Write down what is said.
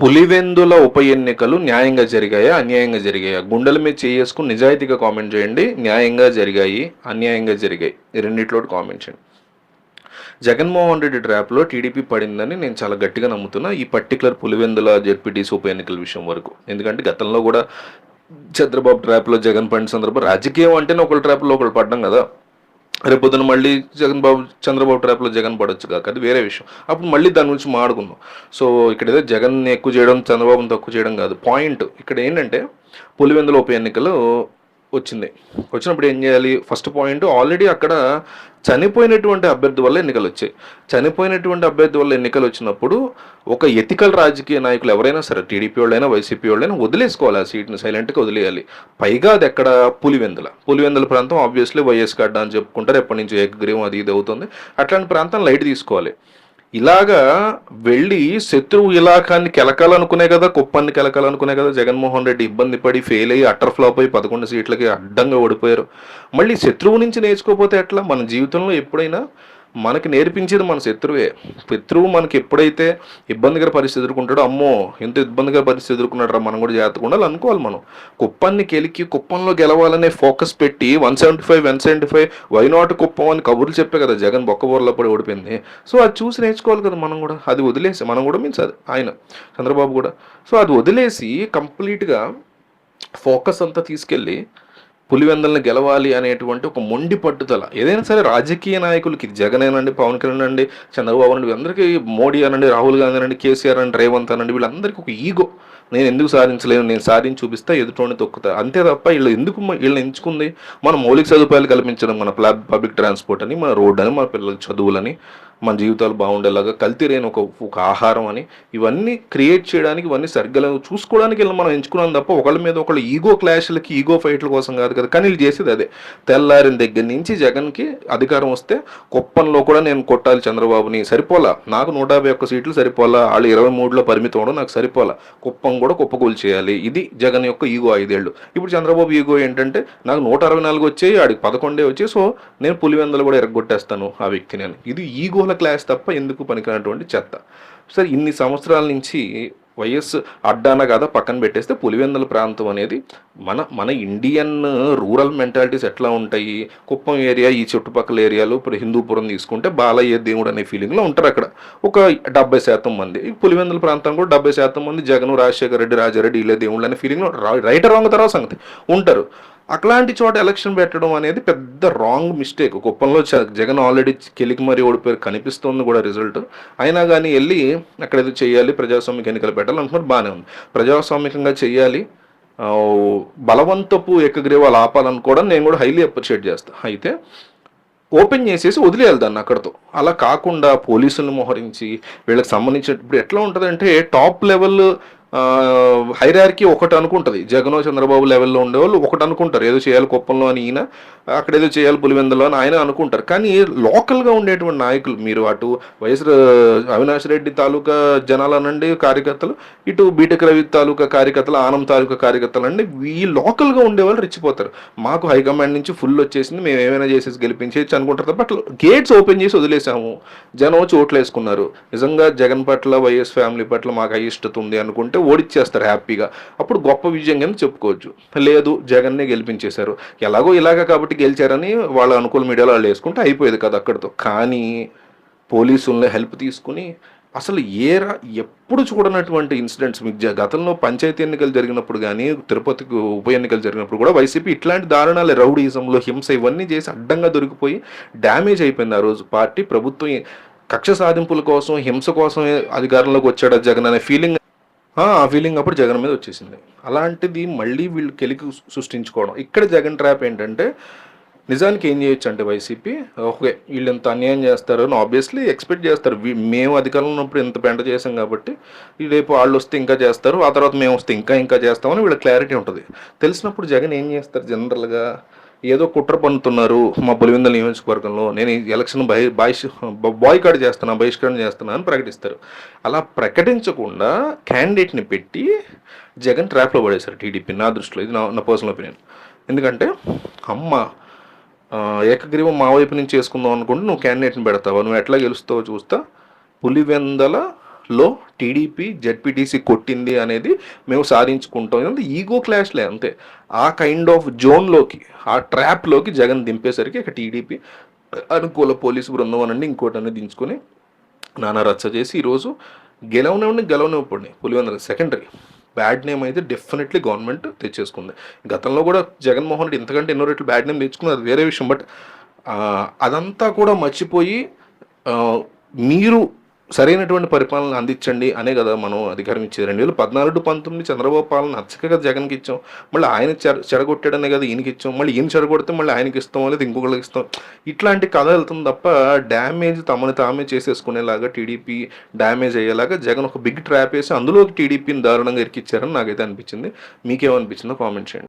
పులివెందుల ఉప ఎన్నికలు న్యాయంగా జరిగాయా? అన్యాయంగా జరిగాయా? గుండెల మీద చేసుకుని నిజాయితీగా కామెంట్ చేయండి. న్యాయంగా జరిగాయి అన్యాయంగా జరిగాయి. రెండిట్లో కామెంట్ చేయండి. జగన్మోహన్ రెడ్డి ట్రాప్లో టీడీపీ పడిందని నేను చాలా గట్టిగా నమ్ముతున్నా ఈ పర్టికులర్ పులివెందుల జెడ్పీటీసీ ఉప ఎన్నికల విషయం వరకు. ఎందుకంటే గతంలో కూడా చంద్రబాబు ట్రాప్లో జగన్ పడిన సందర్భం రాజకీయం అంటేనే ఒకళ్ళ ట్రాప్లో ఒకళ్ళు పడ్డం కదా. రేపు పొద్దున మళ్ళీ జగన్ బాబు చంద్రబాబు ట్రాప్లో జగన్ పడొచ్చు కాక అది వేరే విషయం. అప్పుడు మళ్ళీ దాని గురించి మాడుకుందాం సో ఇక్కడ ఏదో జగన్ ఎక్కువ చేయడం చంద్రబాబుని తక్కువ చేయడం కాదు. పాయింట్ ఇక్కడ ఏంటంటే పులివెందుల ఉప ఎన్నికలు వచ్చింది. వచ్చినప్పుడు ఏం చేయాలి? ఫస్ట్ పాయింట్ ఆల్రెడీ అక్కడ చనిపోయినటువంటి అభ్యర్థి వల్ల ఎన్నికలు వచ్చాయి. చనిపోయినటువంటి అభ్యర్థి వల్ల ఎన్నికలు వచ్చినప్పుడు ఒక ఎథికల్ రాజకీయ నాయకులు ఎవరైనా సరే టీడీపీ వాళ్ళైనా వైసీపీ వాళ్ళైనా వదిలేసుకోవాలి. ఆ సీట్ని సైలెంట్గా వదిలేయాలి. పైగా అది ఎక్కడ? పులివెందుల. పులివెందుల ప్రాంతం ఆబ్వియస్లీ వైఎస్ గడ్డ అని చెప్పుకుంటారు. ఎప్పటి నుంచి ఏకగ్రీవం అది ఇది అవుతుంది. అట్లాంటి ప్రాంతం లైట్ తీసుకోవాలి. ఇలాగా వెళ్ళి శత్రువు ఇలాకాన్ని కెలకాలనుకునే కదా కుప్పాన్ని కెలకాలనుకునే కదా జగన్మోహన్ రెడ్డి ఇబ్బంది పడి ఫెయిల్ అయ్యి అటర్ ఫ్లాప్ అయ్యి పదకొండు సీట్లకి అడ్డంగా ఓడిపోయారు. మళ్ళీ శత్రువు నుంచి నేర్చుకోకపోతే ఎట్లా? మన జీవితంలో ఎప్పుడైనా మనకి నేర్పించేది మన శత్రువే. శత్రువు మనకి ఎప్పుడైతే ఇబ్బందికర పరిస్థితి ఎదుర్కొంటాడో అమ్మో ఎంత ఇబ్బందికర పరిస్థితి ఎదుర్కొన్నాడరా మనం కూడా జాగ్రత్తగా ఉండాలి అనుకోవాలి మనం. కుప్పాన్ని కెలికి కుప్పంలో గెలవాలనే ఫోకస్ పెట్టి one seventy five one seventy five why not Kuppam అని కబుర్లు చెప్పే కదా జగన్ బొక్కబోర్లో పడి ఓడిపోయింది. సో అది చూసి నేర్చుకోవాలి కదా మనం కూడా. అది వదిలేసి మనం కూడా మీన్స్ అది ఆయన చంద్రబాబు కూడా. సో అది వదిలేసి కంప్లీట్గా ఫోకస్ అంతా తీసుకెళ్ళి పులివెందల్ని గెలవాలి అనేటువంటి ఒక మొండి పట్టుదల. ఏదైనా సరే రాజకీయ నాయకులకి జగన్ అనండి పవన్ కళ్యాణ్ అండి చంద్రబాబు అనండి అందరికీ మోడీ అనండి రాహుల్ గాంధీ అనండి కేసీఆర్ అండి రేవంత్ అనండి వీళ్ళందరికీ ఒక ఈగో. నేను ఎందుకు సాధించలేను? నేను సాధించి చూపిస్తా ఎదుటోని తొక్కుతా. అంతే తప్ప వీళ్ళు ఎందుకు వీళ్ళని ఎంచుకుంది? మన మౌలిక సదుపాయాలు కల్పించడం మన పబ్లిక్ ట్రాన్స్పోర్ట్ అని మన రోడ్ అని మన పిల్లల చదువులని మన జీవితాలు బాగుండేలాగా కల్తీ లేని ఒక ఒక ఆహారం అని ఇవన్నీ క్రియేట్ చేయడానికి ఇవన్నీ సరిగ్గా చూసుకోవడానికి వీళ్ళని మనం ఎంచుకున్నాం తప్ప ఒకళ్ళ మీద ఒకళ్ళు ఈగో క్లాష్లకి ఈగో ఫైట్ల కోసం కాదు కదా. కానీ వీళ్ళు చేసేది అదే. తెల్లారిన దగ్గర నుంచి జగన్కి అధికారం వస్తే కుప్పంలో కూడా నేను కొట్టాలి చంద్రబాబుని. సరిపోలా? నాకు నూట యాభై ఒక్క సీట్లు సరిపోలా? వాళ్ళు ఇరవై మూడులో పరిమితం అవడం నాకు సరిపోలా? కుప్పం కూడా కుప్పకూలు చేయాలి. ఇది జగన్ యొక్క ఈగో ఐదేళ్ళు. ఇప్పుడు చంద్రబాబు ఈగో ఏంటంటే నాకు నూట అరవై నాలుగు వచ్చాయి ఆడికి పదకొండే వచ్చాయి సో నేను పులివెందలు కూడా ఎరగొట్టేస్తాను ఆ వ్యక్తిని అని. ఇది ఈగోల క్లాస్ తప్ప ఎందుకు పనికినటువంటి చెత్త? సరే ఇన్ని సంవత్సరాల నుంచి వైఎస్ అడ్డాన కదా పక్కన పెట్టేస్తే పులివెందుల ప్రాంతం అనేది మన మన ఇండియన్ రూరల్ మెంటాలిటీస్ ఎట్లా ఉంటాయి? కుప్పం ఏరియా ఈ చుట్టుపక్కల ఏరియాలో ఇప్పుడు హిందూపురం తీసుకుంటే బాలయ్య దేవుడు అనే ఫీలింగ్లో ఉంటారు అక్కడ. ఒక డెబ్బై శాతం మంది. పులివెందుల ప్రాంతం కూడా డెబ్బై శాతం మంది జగన్ రాజశేఖర రెడ్డి రాజారెడ్డి ఇలా దేవుళ్ళు అనే ఫీలింగ్లో రైట్ రాంగ్ తర్వాత సంగతి. ఉంటారు. అట్లాంటి చోట ఎలక్షన్ పెట్టడం అనేది పెద్ద రాంగ్ మిస్టేక్. కుప్పంలో జగన్ ఆల్రెడీ కెలికి మరీ ఓడిపోయారు కనిపిస్తుంది కూడా రిజల్ట్. అయినా కానీ వెళ్ళి అక్కడ ఏదో చేయాలి ప్రజాస్వామిక ఎన్నికలు పెట్టాలి అంటున్నారు బాగానే ఉంది. ప్రజాస్వామికంగా చేయాలి ఆ, బలవంతపు ఏకగ్రీవాలు కూడా నేను కూడా హైలీ అప్రిషియేట్ చేస్తాను అయితే ఓపెన్ చేసేసి వదిలేయాలి దాన్ని అక్కడతో. అలా కాకుండా పోలీసులను మోహరించి వీళ్ళకి సంబంధించిన ఇప్పుడు ఎట్లా ఉంటుందంటే టాప్ లెవెల్ హైరార్కి ఒకటి అనుకుంటుంది. జగన్ చంద్రబాబు లెవెల్లో ఉండేవాళ్ళు ఒకటి అనుకుంటారు. ఏదో చేయాలి కుప్పంలో అని ఈయన అక్కడ ఏదో చేయాలి పులివెందులో అని ఆయన అనుకుంటారు. కానీ లోకల్గా ఉండేటువంటి నాయకులు మీరు అటు వైఎస్ అవినాష్ రెడ్డి తాలూకా జనాలు అనండి కార్యకర్తలు ఇటు బీటెక్ రవి తాలూకా కార్యకర్తలు ఆనం తాలూకా కార్యకర్తలు అండి ఈ లోకల్గా ఉండేవాళ్ళు రెచ్చిపోతారు. మాకు హైకమాండ్ నుంచి ఫుల్ వచ్చేసింది మేము ఏమైనా చేసేసి గెలిపించేసి అనుకుంటారు తప్ప అట్లా గేట్స్ ఓపెన్ చేసి వదిలేసాము. జనం వచ్చి ఓట్లు వేసుకున్నారు నిజంగా జగన్ పట్ల వైఎస్ ఫ్యామిలీ పట్ల మాకు అయిష్టత ఉంది అనుకుంటే ఓడిచ్చేస్తారు హ్యాపీగా. అప్పుడు గొప్ప విజయం కింద చెప్పుకోవచ్చు. లేదు జగన్నే గెలిపించేశారు. ఎలాగో ఇలాగా కాబట్టి గెలిచారని వాళ్ళ అనుకూల మీడియాలో వాళ్ళు వేసుకుంటే అయిపోయేది కదా అక్కడితో. కానీ పోలీసుల్ని హెల్ప్ తీసుకుని అసలు ఏ రా ఎప్పుడు చూడనటువంటి ఇన్సిడెంట్స్ మీకు గతంలో పంచాయతీ ఎన్నికలు జరిగినప్పుడు కానీ తిరుపతికి ఉప ఎన్నికలు జరిగినప్పుడు కూడా వైసీపీ ఇట్లాంటి దారుణాలు రౌడీజంలో హింస ఇవన్నీ చేసి అడ్డంగా దొరికిపోయి డ్యామేజ్ అయిపోయింది ఆ రోజు. పార్టీ ప్రభుత్వం కక్ష సాధింపుల కోసం హింస కోసం అధికారంలోకి వచ్చాడు జగన్ అనే ఫీలింగ్ ఆ ఫీలింగ్ అప్పుడు జగన్ మీద వచ్చేసింది. అలాంటిది మళ్ళీ వీళ్ళు కెలికి సృష్టించుకోవడం. ఇక్కడ జగన్ ట్రాప్ ఏంటంటే నిజానికి ఏం చేయొచ్చు అంటే వైసీపీ ఓకే వీళ్ళు ఇంత అన్యాయం చేస్తారు అని ఆబ్వియస్లీ ఎక్స్పెక్ట్ చేస్తారు. మేము అధికారంలో ఉన్నప్పుడు ఇంత పెంట చేసాం కాబట్టి రేపు వాళ్ళు వస్తే ఇంకా చేస్తారు ఆ తర్వాత మేము వస్తే ఇంకా ఇంకా చేస్తామని వీళ్ళ క్లారిటీ ఉంటుంది. తెలిసినప్పుడు జగన్ ఏం చేస్తారు జనరల్గా ఏదో కుట్ర పన్నుతున్నారు మా పులివెందుల నియోజకవర్గంలో. నేను ఈ ఎలక్షన్ బహి బాయిష్ బాయ్కాట్ చేస్తున్నా బహిష్కరణ చేస్తున్నా అని ప్రకటిస్తారు. అలా ప్రకటించకుండా క్యాండిడేట్ని పెట్టి జగన్ ట్రాప్లో పడేశారు టీడీపీ. నా దృష్టిలో ఇది నా నా పర్సనల్ ఒపీనియన్. ఎందుకంటే అమ్మ ఏకగ్రీవం మా వైపు నుంచి చేసుకుందాం అనుకుంటే నువ్వు క్యాండిడేట్ని పెడతావా? నువ్వు ఎట్లా గెలుస్తావో చూస్తా. పులివెందల లో టీడీపీ జెడ్పీటీసీ కొట్టింది అనేది మేము సాధించుకుంటాం. అంటే ఈగో క్లాష్లే అంతే. ఆ కైండ్ ఆఫ్ జోన్లోకి ఆ ట్రాప్లోకి జగన్ దింపేసరికి ఇక టీడీపీ అనుకూల పోలీసు బృందం అనండి ఇంకోటి అనేది దించుకొని నానా రచ్చ చేసి ఈరోజు గెలవనివ్వండి గెలవనివ్వండి పులివెందుల సెకండరీ బ్యాడ్ నేమ్ అయితే డెఫినెట్లీ గవర్నమెంట్ తెచ్చేసుకుంది. గతంలో కూడా జగన్మోహన్ రెడ్డి ఇంతకంటే ఎన్నో రెట్లు బ్యాడ్ నేమ్ తెచ్చుకున్నది అది వేరే విషయం. బట్ అదంతా కూడా మర్చిపోయి మీరు సరైనటువంటి పరిపాలన అందించండి అనే కదా మనం అధికారం ఇచ్చేది రెండు వేల పద్నాలుగు పంతొమ్మిది చంద్రబాబు పాలన నచ్చక కదా జగన్కి ఇచ్చాం. మళ్ళీ ఆయన చెర చెడగొట్టాడనే కదా ఈయనకి ఇచ్చాం. మళ్ళీ ఈయన చెడగొడితే మళ్ళీ ఆయనకి ఇస్తాం లేదా ఇంకొకరికి ఇస్తాం. ఇట్లాంటి కథ వెళ్తుంది తప్ప డ్యామేజ్ తమని తామే చేసేసుకునేలాగా టీడీపీ డ్యామేజ్ అయ్యేలాగా జగన్ ఒక బిగ్ ట్రాప్ వేసి అందులోకి టీడీపీని దారుణంగా ఇరికిచ్చారని నాకైతే అనిపించింది. మీకేమనిపించిందో కామెంట్ చేయండి.